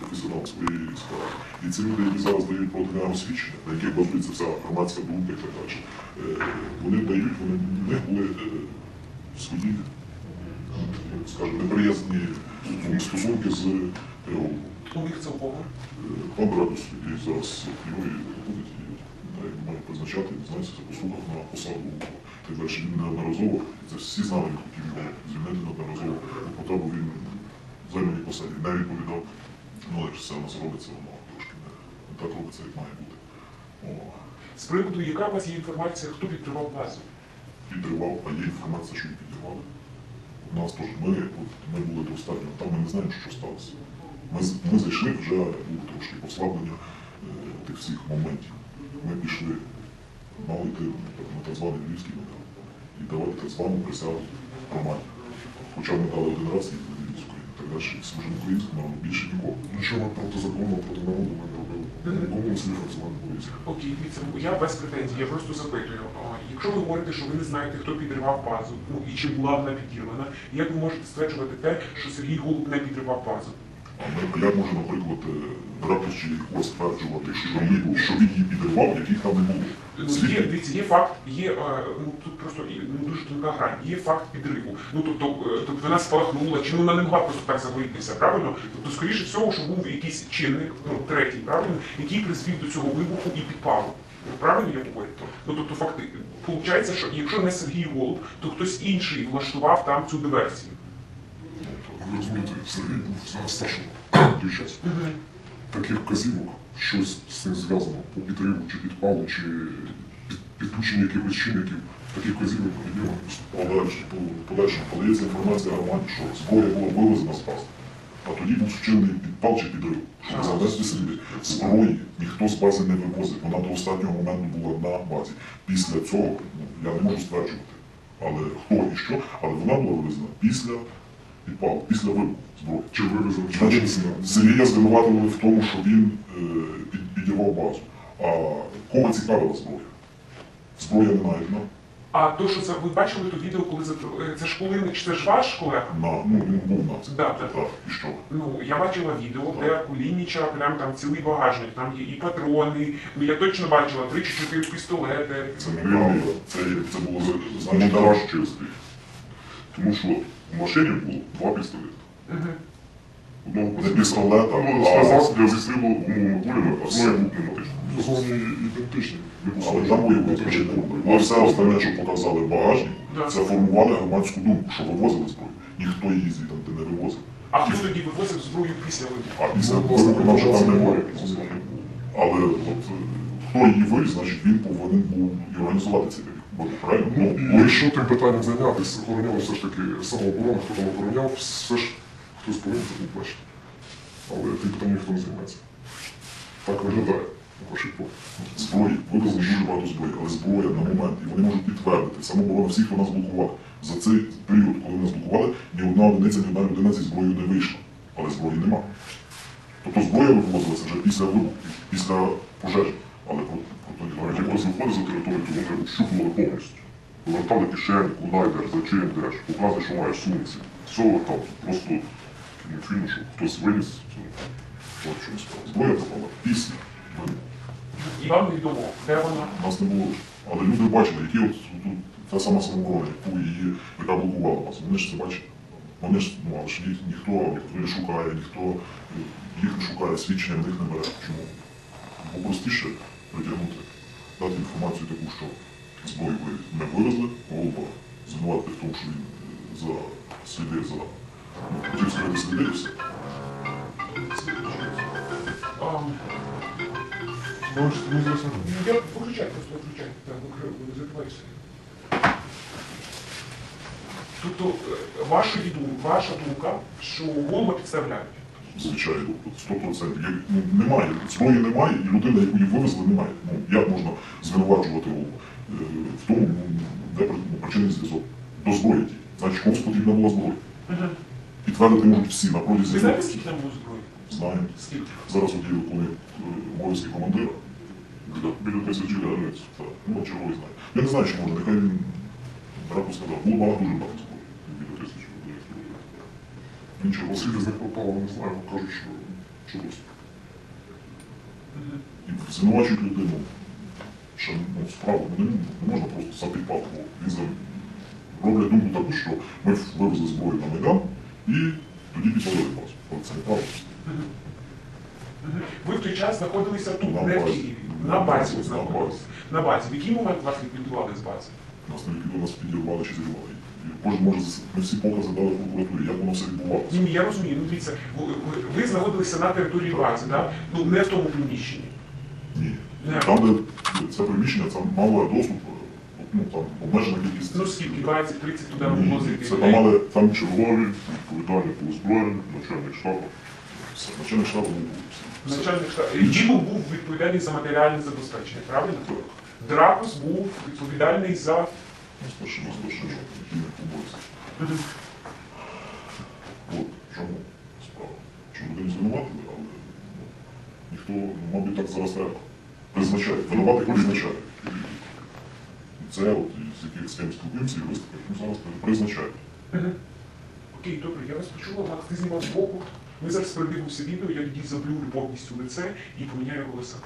професіонал своєї справи. І ці люди, які зараз дають проти нього свідчення, на яких базується вся громадська думка і так далі, е, вони дають, вони в них були е, свої, е, скажімо, неприязні стосунки з ТО. У них це кого? Пан Радус, який зараз його і виходить, і має призначати, знаєте, це послухав на посаду. Так далі він неодноразово, це всі знали, хотів його звільнити неодноразово. Потребу він займаній посаді не відповідав. Ну, але ж все у нас робиться, воно трошки не, так робиться, як має бути. О, З приводу, яка у вас є інформація, хто підтримав базу? підривав, а є інформація, що їх підривали. У нас теж ми, от, ми були достатньо, там ми не знаємо, що сталося. Ми, ми зайшли вже було трошки послаблення е, тих всіх моментів. Ми пішли, мали йти на так званий львівський медал і давати так звану присягу громаді. Хоча ми дали один раз і львівської, так далі, і українському народу, більше нікого. Нічого ми протизаконного проти народу ми не робили. Нікому не слід працювати не. Окей, дивіться, ну, я без претензій, я просто запитую. А, Якщо ви говорите, що ви не знаєте, хто підривав базу, ну і чи була вона підірвана, як ви можете стверджувати те, що Сергій Голуб не підривав базу? Як може, наприклад, е, чи Ігор стверджувати, що він, що він її підривав, яких там не було? Ну, Є, дивіться, є факт, є, е, ну тут просто ну, дуже тонка грань, є факт підриву. Ну тобто, е, тобто вона спалахнула, чи вона не могла просто так загорітися, правильно? Тобто, скоріше всього, що був якийсь чинник, ну третій, правильно, який призвів до цього вибуху і підпалу. Правильно я говорю? Ну тобто факти. Получається, що якщо не Сергій Голуб, то хтось інший влаштував там цю диверсію. Розумієте, Сергій був зараз старшим той час. Таких вказівок, щось з цим зв'язано по підриву, чи підпалу, чи під- підключення якихось чинників, таких вказівок не було. Але ж по подальшому подається інформація громаді, що зброя була вивезена з бази. А тоді був вчинений підпал чи підрив. Щоб завести сліди. Зброї ніхто з бази не вивозив. Вона до останнього моменту була на базі. Після цього ну, я не можу стверджувати. Але хто і що, але вона була вивезена після підпалу, після вибуху зброї. Чи вивезли Значить, Сергія звинуватили в тому, що він е, під, підірвав базу. А кого цікавила зброя? Зброя не знайдена. А то, що це ви бачили то відео, коли за е, це школинник, це ж ваш колега? На, ну, він був на це. Да, так. Так, і що? Ну, я бачила відео, де Кулініча прям там цілий багажник, там є і патрони. Ну я точно бачила три чи чотири пістолети. Це не правда. Це, це було значно дорожче стоїть. Тому що в машині було два пістолети. Одного не пістолета, Ну, а сказав, я зі сліду умовно кулями, а все був пневматичний. Зовні ідентичні. Але там бойовий початку. А все остальне, що показали в багажнику, Да. це формували громадську думку, що вивозили зброю. Ніхто її звідти не вивозив. А хто тоді вивозив зброю після вибуху? А після вибуху нам вже там немає. Але от е, хто її вивіз, значить він повинен був і організувати цей вибух. Правильно? Ну, Ну, якщо тим питанням зайнятися, охороняли все ж таки самооборону, хто там охороняв, все ж хтось повинен це був бачити. Але тим питанням ніхто не займається. Так виглядає, зброї, вивезли дуже багато зброї, але зброя на момент, і вони можуть підтвердити. Самооборона всіх, хто нас блокували. За цей період, коли нас блокували, ні одна одиниця, ні одна людина зі зброєю не вийшла. Але зброї нема. Тобто зброя вивозилася вже після вибуху, після пожежі. Але про, про тоді, Навіть як вас виходить за то повністю. Вивертали кишені, куди йдеш, за чим йдеш, показує, що маєш сумці. Все там просто фільм, що хтось це От що справа. зброя пропала після. І вам невідомо, де вона? Нас не було. Але люди бачили, які от тут та сама самооборона, яку її, яка блокувала нас. Вони ж це бачили. Вони ж, ну, але ж їх ніхто, ніхто не шукає, ніхто їх не шукає, свідчення в них не бере. Чому? Бо простіше притягнути, дати інформацію таку, що зброю ви не вивезли, голуба звинуватити в тому, що він е, за сліди, за ну, хотів скрити сліди і все. Я виключай, просто виключай. Так, викри- закривайся. Тобто, е, ваша думка, ваша думка, що голуба підставляють. Звичайно, от 100%. Ну, немає, зброї немає, і людина, яку її вивезли, немає. Ну, як можна звинувачувати його е, в тому, ну, де ну, причинний зв'язок? До зброї. ті. Значить, комусь потрібна була зброя. Підтвердити можуть всі на протязі. Знаєте, скільки там було зброї? Знаємо. Скільки? Зараз от є виконує е, обов'язки командира. Біля, тисячі одиниць. Ну, черговий знає. Я не знаю, чи може, нехай він раку сказав. Було багато дуже багато зброї. Біля тисячі одиниць. Нічого. Оскільки з них пропало, не знаю, кажуть, що, досить. І звинувачують людину. Що ну, справу не, не можна просто сати палку. Він за... роблять думку таку, що ми вивезли зброю на Майдан і тоді підпалили вас. Але це неправда. Ви в той час знаходилися тут, На не в. Києві. На базі ви знаходилися. На базі. В який момент вас ліквідували з бази? Нас не ліквідували, нас підірвали чи зірвали. Кожен може всі покази дали в прокуратурі, як воно все відбувалося. Ні, я розумію. Ну дивіться, ви, знаходилися на території бази, да? ну не в тому приміщенні. Ні. Не. Там, де це приміщення, там мало доступ, е, ну там обмежена кількість. Ну скільки? 20, 30 туди могло зайти. Це там, але там чергові, відповідальні по озброєнню, начальник штабу. Все, начальник штабу не. Все. Начальник штабу. Дімов був відповідальний за матеріальне забезпечення, правильно? Так. Дракус був відповідальний за. Старший, ну, старший, який не побоїться. От, чому справа. Що людину звинуватили, але ну, ніхто, мабуть, так зараз треба. Призначає. Винуватих призначає. Це от, з яких з ким спілкуємося і виступів, ну, зараз призначають. Окей, добре, я вас почула, Макс, ти знімав збоку. Ми зараз передивимося відео, я тоді заблюрю повністю лице і поміняю голоса.